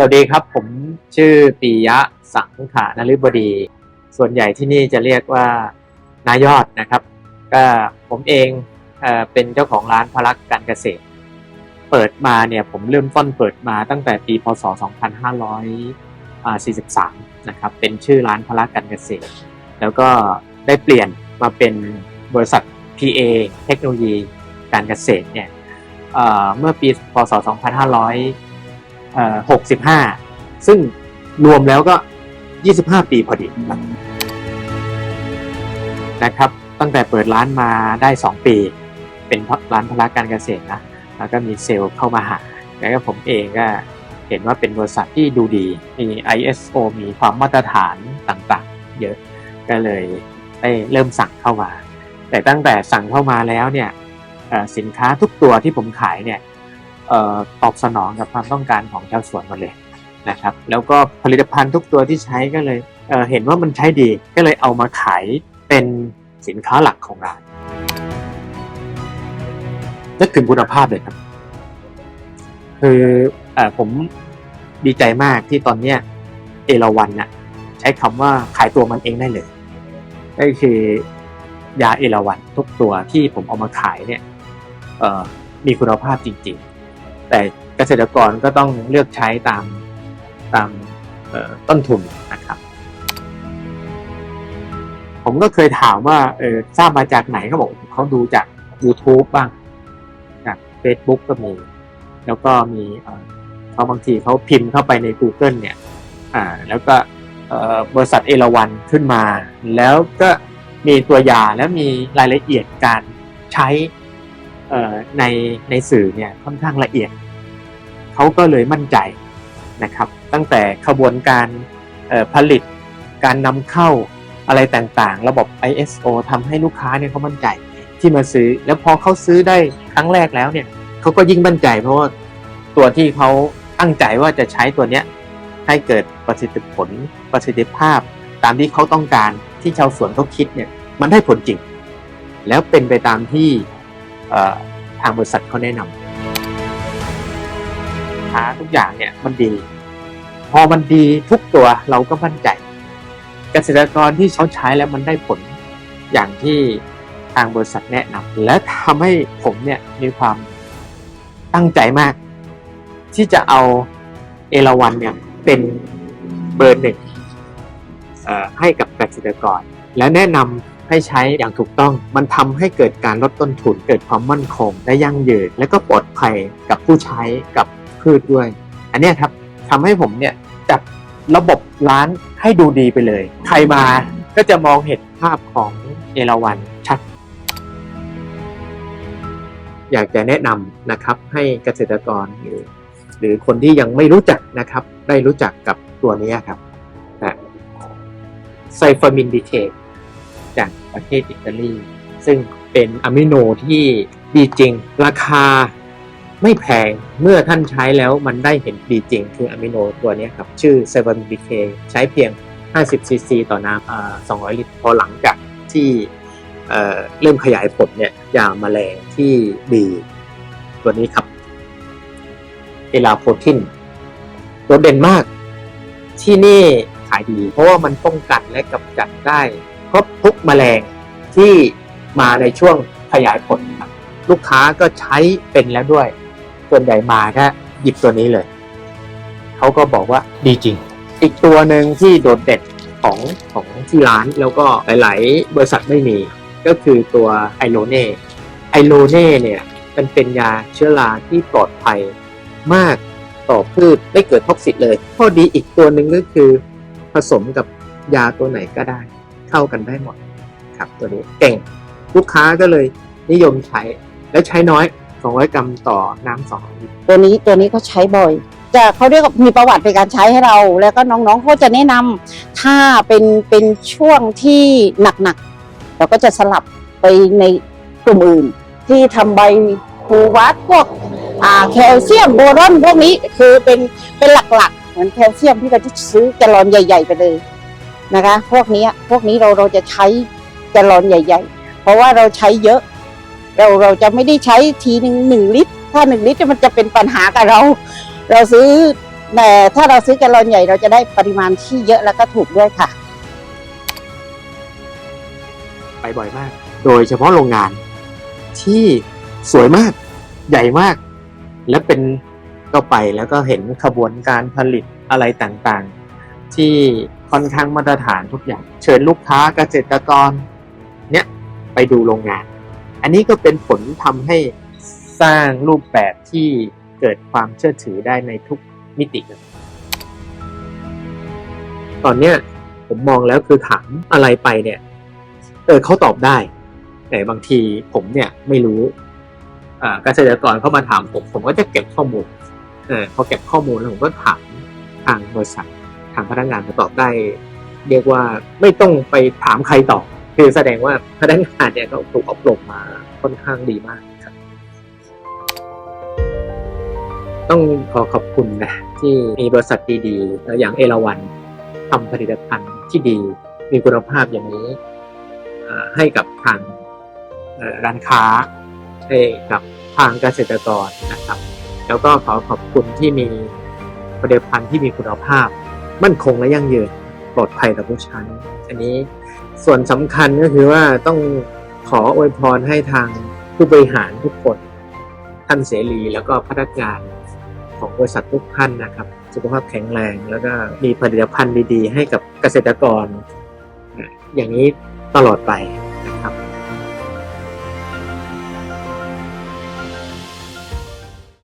สวัสดีครับ ผมชื่อปียะสังขานฤบดี ส่วนใหญ่ที่นี่จะเรียกว่านายอดนะครับ ก็ผมเองเอเป็นเจ้าของร้านพลักการเกษตร เปิดมาเนี่ยผมเริ่มต้นเปิดมาตั้งแต่ปีพศ 2543 นะครับ เป็นชื่อร้านพลักการเกษตร แล้วก็ได้เปลี่ยนมาเป็นบริษัท PA เทคโนโลยีการเกษตรเนี่ยเเมื่อปีพศ 2500 เอ่อ65ซึ่งรวมแล้วก็25ปีพอดีครับนะครับ ตั้งแต่เปิดร้านมาได้2ปี เป็นร้านพละการเกษตรนะ แล้วก็มีเซลล์เข้ามาหา แล้วก็ผมเองก็เห็นว่าเป็นบริษัทที่ดูดี มี ISO มีความมาตรฐานต่างๆ เยอะ ก็เลยได้เริ่มสั่งเข้ามา แต่ตั้งแต่สั่งเข้ามาแล้วเนี่ยเอ่อสินค้าทุกตัวที่ผมขายเนี่ยเอ่อ ตอบสนองกับความต้องการของชาวสวนหมดเลยนะครับ แล้วก็ผลิตภัณฑ์ทุกตัวที่ใช้ก็เลยเเห็นว่ามันใช้ดีก็เลยเอามาขายเป็นสินค้าหลักของร้านนึกถึงคุณภาพเลยครับ คืออผมดีใจมากที่ตอนเนี้ยเอราวันน่ะใช้คำว่าขายตัวมันเองได้เลยก็คือยาเอราวันทุกตัวที่ผมเอามาขายเนี่ยมีคุณภาพจริงๆ แต่เกษตรกรก็ต้องเลือกใช้ตามตามต้นทุนนะครับ ผมก็เคยถามว่าเออทราบมาจากไหนเขาบอกเขาดูจาก YouTube บ้าง จาก Facebook ก็มี แล้วก็มีเขาบางทีเขาพิมพ์เข้าไปใน Google เนี่ยอ่าแล้วก็บริษัทเอราวันขึ้นมา แล้วก็มีตัวยาและมีรายละเอียดการใช้ ในในสื่อเนี่ยค่อนข้างละเอียดเขาก็เลยมั่นใจนะครับ ตั้งแต่ขบวนการผลิตการนำเข้าอะไรต่างๆ ระบบ ISO ทำให้ลูกค้าเนี่ยเขามั่นใจที่มาซื้อ แล้วพอเขาซื้อได้ครั้งแรกแล้วเนี่ยเขาก็ยิ่งมั่นใจ เพราะว่าตัวที่เขาตั้งใจว่าจะใช้ตัวเนี้ยให้เกิดประสิทธิผลประสิทธิภาพ ตามที่เขาต้องการที่ชาวสวนเขาคิดเนี่ยมันได้ผลจริง แล้วเป็นไปตามที่ ทางบริษัทเขาแนะนำหาทุกอย่างเนี่ยมันดี พอมันดีทุกตัวเราก็มั่นใจ เกษตรกรที่เขาใช้แล้วมันได้ผลอย่างที่ทางบริษัทแนะนำและทำให้ผมเนี่ยมีความตั้งใจมาก ที่จะเอาเอราวันเนี่ยเป็นเบอร์หนึ่งให้กับเกษตรกร และแนะนำ ให้ใช้อย่างถูกต้อง มันทำให้เกิดการลดต้นทุน เกิดความมั่นคงและยั่งยืน และก็ปลอดภัยกับผู้ใช้กับพืชด้วย อันนี้ครับทำให้ผมเนี่ยจัดระบบร้านให้ดูดีไปเลย ใครมาก็จะมองเห็นภาพของเอราวันชัด อยากจะแนะนำนะครับให้เกษตรกรหรือ หรือคนที่ยังไม่รู้จักนะครับ ได้รู้จักกับตัวนี้ครับไซฟามินดีเทค จากประเทศอิตาลี ซึ่งเป็นอะมิโนที่ดีจริง ราคาไม่แพงเมื่อท่านใช้แล้วมันได้เห็นดีจริง คืออะมิโนตัวนี้ครับ ชื่อ 7BK ใช้เพียง 50 ซีซีต่อน้ำอ่า200 ลิตร พอหลังจากที่เเริ่มขยายผลเนี่ยยาแมลงที่ดี ตัวนี้ครับเอลาโพทินโดดเด่นมากที่นี่ขายดี เพราะว่ามันป้องกันและกำจัดได้ ครบทุกแมลงที่มาในช่วงขยายผลครับลูกค้าก็ใช้เป็นแล้วด้วย ส่วนใหญ่มาก็หยิบตัวนี้เลย เขาก็บอกว่าดีจริง อีกตัวหนึ่งที่โดดเด่นของของที่ร้านแล้วก็หลาย ๆ บริษัทไม่มี ก็คือตัวไอโลเน่ไอโลเน่เนี่ยมันเป็นยาเชื้อราที่ปลอดภัยมากต่อพืชไม่เกิดท็อกซิตเลย ข้อดีอีกตัวหนึ่งก็คือผสมกับยาตัวไหนก็ได้ เข้ากันได้หมดครับตัวนี้เก่งลูกค้าก็เลยนิยมใช้ และใช้น้อย 200 กรัมต่อน้ำสองลิตรตัวนี้ตัวนี้เขาใช้บ่อยจะเขาเรียกว่ามีประวัติในการใช้ให้เรา แล้วก็น้องๆเขาจะแนะนำถ้าเป็นเป็นช่วงที่หนักๆเราก็จะสลับไปในกลุ่มอื่น ที่ทำใบคูวัตพวกอ่าแคลเซียมโบรอนพวกนี้คือเป็นเป็นหลักๆ เหมือนแคลเซียมที่เราจะซื้อแกลลอนใหญ่ ๆ ไปเลย นะคะ พวกนี้พวกนี้เราเราจะใช้แกลลอนใหญ่ ๆ เพราะว่าเราใช้เยอะ เราเราจะไม่ได้ใช้ทีหนึ่งหนึ่งลิตร ถ้าหนึ่งลิตรมันจะเป็นปัญหากับเรา เราซื้อแต่ถ้าเราซื้อแกลลอนใหญ่เราจะได้ปริมาณที่เยอะแล้วก็ถูกด้วยค่ะ ไปบ่อยมาก โดยเฉพาะโรงงานที่สวยมากใหญ่มาก และเป็นก็ไปแล้วก็เห็นขบวนการผลิตอะไรต่างๆ ที่ ค่อนข้างมาตรฐานทุกอย่าง เชิญลูกค้าเกษตรกรเนี่ยไปดูโรงงาน อันนี้ก็เป็นผลทำให้สร้างรูปแบบที่เกิดความเชื่อถือได้ในทุกมิติ ตอนเนี้ยผมมองแล้วคือถามอะไรไปเนี่ยเออเขาตอบได้ แต่บางทีผมเนี่ยไม่รู้อ่าเกษตรกรเข้ามาถามผม ผมก็จะเก็บข้อมูลเออพอเก็บข้อมูลแล้วผมก็ถามทางบริษัทางพนักงานจะตอบได้ เรียกว่าไม่ต้องไปถามใครตอบคือแสดงว่าพนักงานเนี่ยเขาถูกอบรมมาค่อนข้างดีมากครับ ต้องขอขอบคุณนะที่มีบริษัทดีๆอย่างเอราวันทำผลิตภัณฑ์ที่ดีมีคุณภาพอย่างนี้ให้กับทางร้านค้าให้กับทางเกษตรกรนะครับ แล้วก็ขอขอบคุณที่มีผลิตภัณฑ์ที่มีคุณภาพ มั่นคงและยั่งยืนปลอดภัยต่อผู้ใช้อันนี้ส่วนสำคัญก็คือว่าต้องขออวยพรให้ทางผู้บริหารทุกคนท่านเสรีแล้วก็พนักงานของบริษัททุกท่านนะครับ สุขภาพแข็งแรง แล้วก็มีผลิตภัณฑ์ดีๆ ให้กับเกษตรกร อย่างนี้ตลอดไปนะครับ